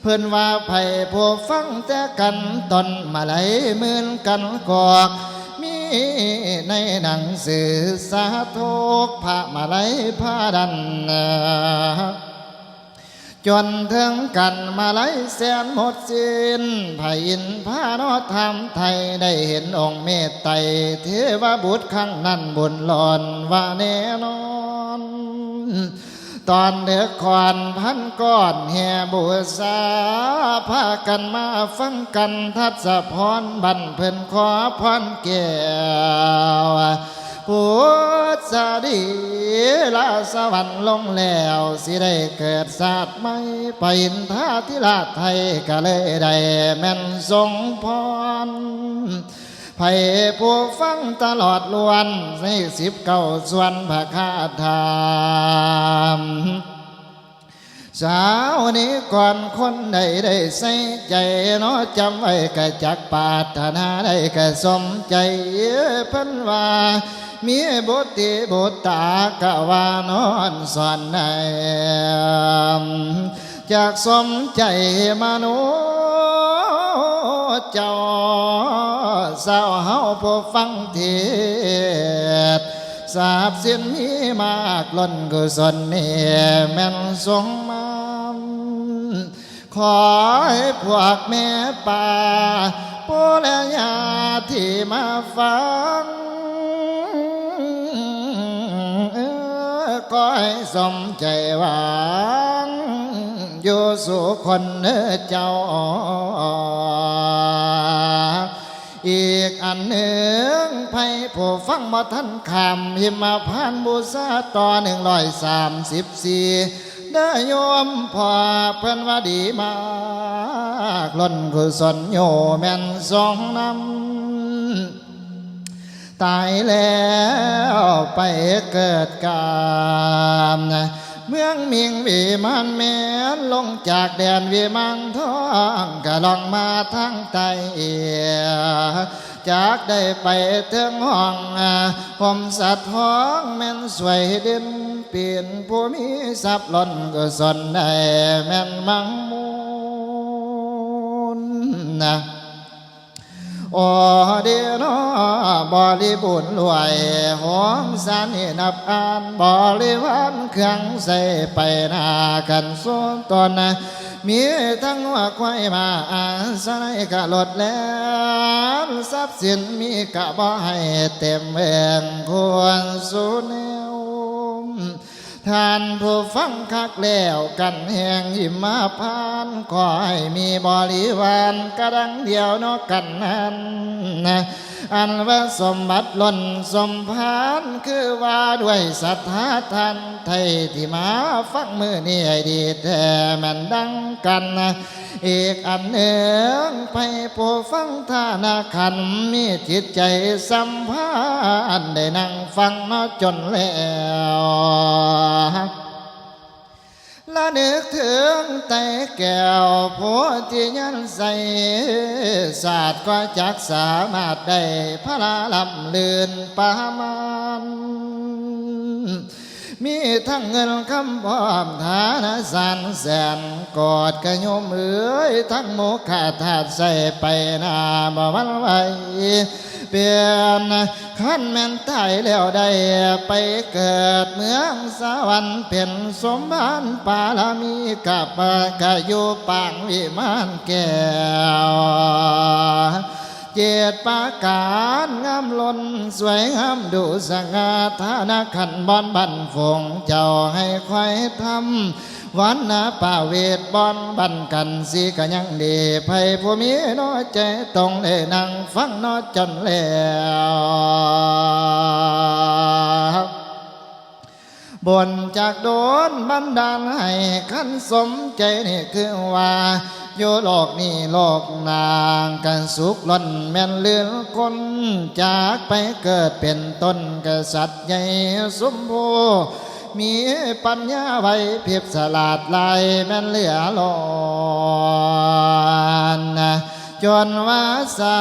เพื่อนว่าไผ่ผู้ฟังแต่กันตอนมาไหลเหมือนกันกอกมีในหนังสือสาธุพระมาไหลพาดันจนถึงกันมาไหลแสนหมดสิ้นพระอินทร์พานอธรรมไทยได้เห็นองค์เมตไตรเทวบุตรข้างนั้นบุญหลอนว่าแน่นอน ตอนเดือกขวานพันก้อนแห่บูษาพากันมาฟังกันทัศพรบันเพิ่นขอพรแก้วพุทธดีลาสวรรค์ลงแล้ว สิได้เกิดศาสตร์ไม่ไปอินทาธิราชไทยก็เลยได้แม่นทรงพร ไผ่ผู้ฟังตลอดล้วนในสิบเก้าส่วนพระคาถามสาวนี้ก่อนคนใดได้ใส่ใจเนาะจำไว้กะจักปาถนาได้กะสมใจเพิ่นว่ามีบุตรบุตตากะว่านอนสอนในจากสมใจมนุษย์เจ้า สาวเฮาผู้ฟังเทศสาบสิ้นมีมากล้นกุศลนี่แม่นทรงมาขอให้พวกแม่ป่าผู้และญาติที่มาฟังเอ่อก็ให้สมใจหวังอยู่สู่คนเจ้า อีกอันหนึ่งไพ่ผู้ฟังมาท่านคำหิมาพานบูชาต่อหนึ่งร้อยสามสิบสี่ได้โยมพอเพื่อนว่าดีมากล้นกุศลโยแม่นสองน้ำตายแล้วไปเกิดกามนะ เมืองมิงวิมานแม้นลงจากแดนวิมังทองก็ลองมาทางใต้จากได้ไปถึงห้องผมสัตว์ห้องแม่นสวยเด่นเปลี่ยนผู้มีทรัพย์ล้นก็สนได้แม่นมังมูลนะ โอเดียนอบริบุญรวยหอมสานนับอ่านบริวารเครื่องใส่ไปนากันส่วนตนนะมีทั้งว่าควายมาอาศัยกะลดแล้วทรัพย์สินมีกะบ่ให้เต็มเมืองควรสูญแนว ท่านผู้ฟังคักแล้วกันแห่งหิมาพานขอให้มีบริวารกระดังเดียวนอกกันนั้นนะ อันว่าสมบัติล้นสมพานคือว่าด้วยศรัทธาท่านไทยที่มาฟังมือนี่ให้ดีแท้แมันดังกันนะอีกอันหนึ่งไปผู้ฟังท่านาคันมีจิตใจสัมพันธ์ได้นั่งฟังมาจนแล้ว ละนึกถึงแต่แก้วผัวที่ยันใส่ศาสตร์ก็จักสามารถได้พระลำเลือนปามานมีทั้งเงินคำพร้อมฐานะสันแสนกอดกระยมเอ้ยทั้งโมฆะถาดใส่ไปนาบ่วันไหว เปลี่ยนขั้นแม่นตายแล้วได้ไปเกิดเมืองสวรรค์เป็นสมบัติปาลมีกับกะอยู่ปางวิมานแก้ว เจตปาการงามล้นสวยงามดูสง่าฐานะขันบอนบันฟงเจ้าให้ควายทำวันนาป่าเวทบอนบันกันสีก็ยังดีไพผู้มีน้อยใจตรงเลยนั่งฟังน้อยจนแล้วบนจากโดนบันดาลให้ขันสมใจนี่คือว่า โยโลกนี่โลกนางกันสุขล้นแม่นเลือนคนจากไปเกิดเป็นต้นกษัตริย์ใหญ่สมโพมีปัญญาไว้เพียบสลาดลายแม่นเหลือลอนจนว่าสา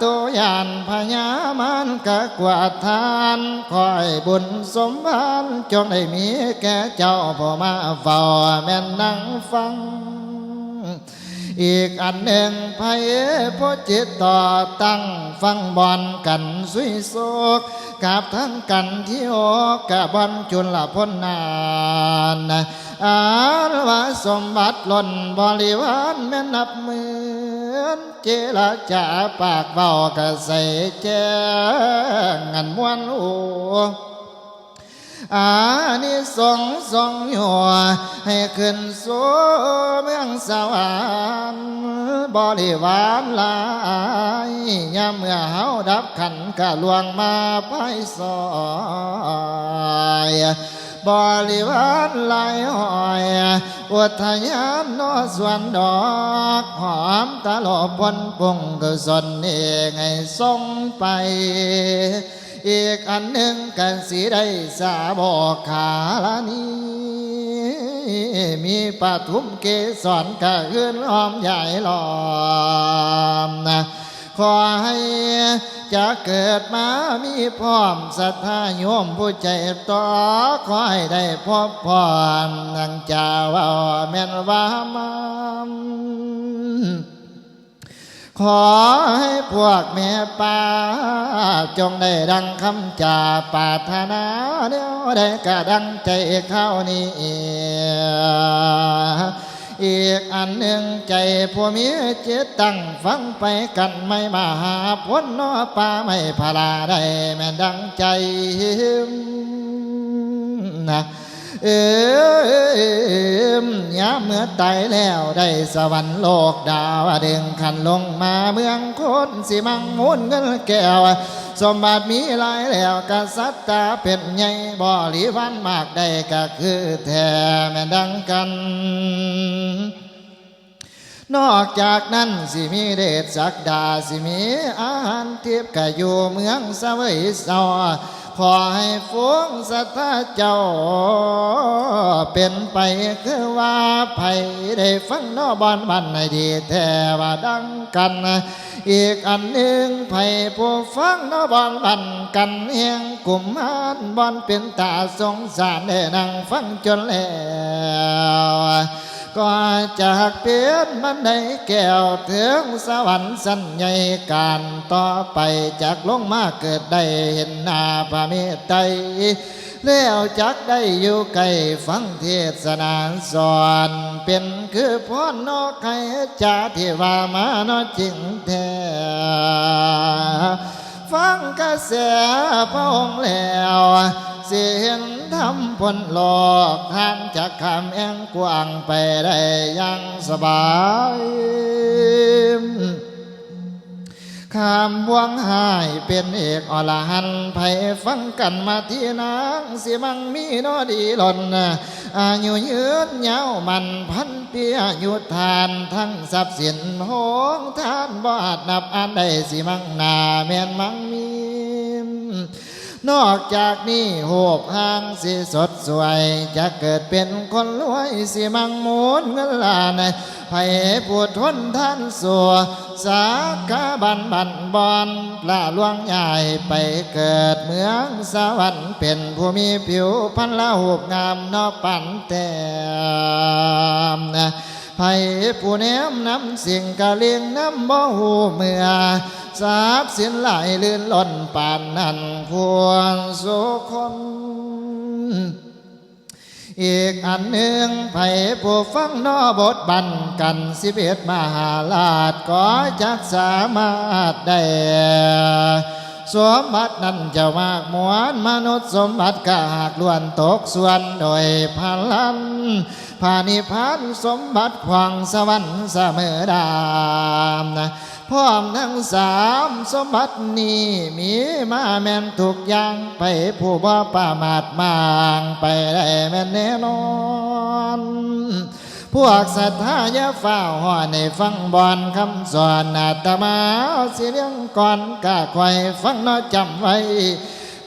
ตุยานพญามันกะกวาดทานคอยบุญสมบันจงได้มีแก่เจ้าพอมาเฝ้าแม่นนั่งฟัง อีกอันหนึ่งไพพจิตต่อตั้งฟังบอลกันสุยโศกกับทั้งกันที่โอกกะบอลจุลพลนานอานว่าสมบัติล้นบริวารแม่นับหมื่นเจรจาปากเบากะใส่แจ้งงันมวนโอ อานิสงสงอยู่ให้ขึ้นสู่เมืองสวรรค์บริวารหลายยามเมื่อเฮาดับขันกะลวงมาไปซอยบริวารลายหอยอุทยานนอสวนดอกหอมตะโลบนปุงกุศลเองให้ทรงไป อีกอันหนึ่งกันสีได้สาบอกขาลานีมีปะทุมเกสรกะเอื้อนล้อมใหญ่ล้อมนะขอให้จะเกิดมามีพร้อมศรัทธาโยมผู้ใจต่อขอให้ได้พบพรนังจาว่าแม่นว่ามัน ขอให้พวกแม่ป้าจงได้ดังคำจาปาถนาเดียวได้กระดังใจเข้านี้อีกอันหนึ่งใจผู้มีจิตตั้งฟังไปกันไม่มาหาพ้นนอป่าไม่พลาได้แม่ดังใจนะ เอมยาเมื่อตายแล้วได้สวรรค์โลกดาวเดึงขันลงมาเมืองคนสิมังมุนเงินแก้ว สมบัติมีหลายแล้วกษัตริย์ตาเป็นใหญ่บริวันมากได้ก็คือแท้แม่ดังกัน นอกจากนั้นสิมีเดชสักดาสิมีอาหารเทียบกับอยู่เมืองสวัยสอ ขอให้ฟุ้งสัทธาเจ้า เป็นไปคือว่าไผได้ฟังนอบอนบันให้ดีแท้ว่าดังกัน อีกอันหนึ่งไผผู้ฟังนอบอนบันกันเฮียงกลุ่มหานบอนเป็นตาสงสารได้นั่งฟังจนแล้ว ก็จากเปลี่ยนบันไดแก้วถึงสวรรค์สัญญาการต่อไปจากลงมาเกิดได้เห็นหน้าพระเมตไตรแล้วจักได้อยู่ใกลฟังเทศนาสอนเป็นคือพ่อนอกใครจาที่ว่ามานอจริงแท้ฟังกระแสพระองค์แล้วเสิเห็น ทำพลโลอกห่างจากคำแองกว้างไปได้ยังสบายคำบวงหายเป็นเอกอรหันไผฟังกันมาที่นางสิมังมีนอดีหล่นอายุยืนยาวมันพันเปียอยุทานทั้งทรัพย์สินโหงทานบ่อาจนับอันใดสิมังนาแม่นมังมี นอกจากนี้โหบหางสิสดสวย จะเกิดเป็นคนรวยสิมังมูลเงินล้านไผ่ปวดทนท่านสัวสาขาบันบันบอนละลวงใหญ่ไปเกิดเมืองสวรรค์เป็นผู้มีผิวพันละหูบงามนอกปันแต้มนะ ไผ่ผู้แนมนำสิ่งกะเลียงน้ำบ่หูเมื่อทราบเสินไหลลื่นล้นปานนั้นควรสุคนอีกอันหนึ่งไผ่ผู้ฟังนอบทบันกันสิบเอ็ดมหาลาชก็จักสามารถได้ สมบัตินั้นจะมากมวลมนุษย์สมบัติก็หากล้วนตกส่วนโดยพลันพานิพานสมบัติขวางสวรรค์เสมอดามนะพร้อมทั้งสามสมบัตินี้มีมาแม่นทุกอย่างไปผู้บ่ประมาทมางไปได้แม่นแน่นอน พวกศรัทธาย่าฝ้าห่อในฟังบอนคำสอนอาตมาเอาสิเรื่องก่อนกะคอยฟังนอจำไว้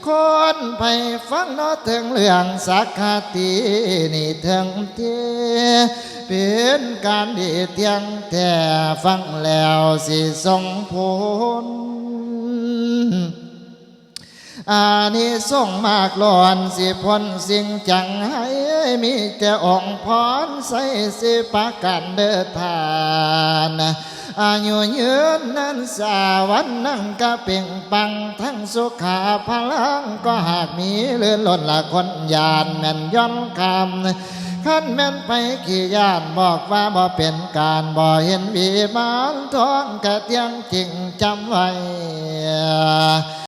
คนไปฟังนอถึงเรื่องสักขาตีนี่ถึงเทเป็นการดีเทียงแต่ฟังแล้วสิส่งผล อานิสงมากล้อนสิพ้นสิ่งจังให้มีแต่องค์พรใส่สิปากันเดินทานอายุยืนนั้นสาวันนั่งก็เป่งปังทั้งสุขาพลังก็หากมีเลื่อนล้นละคนยานแม่นย่อนคำขั้นแม่นไปขี่ยานบอกว่าบ่เป็นการบ่เห็นวีมานท้องกะเตียงจริงจำไว้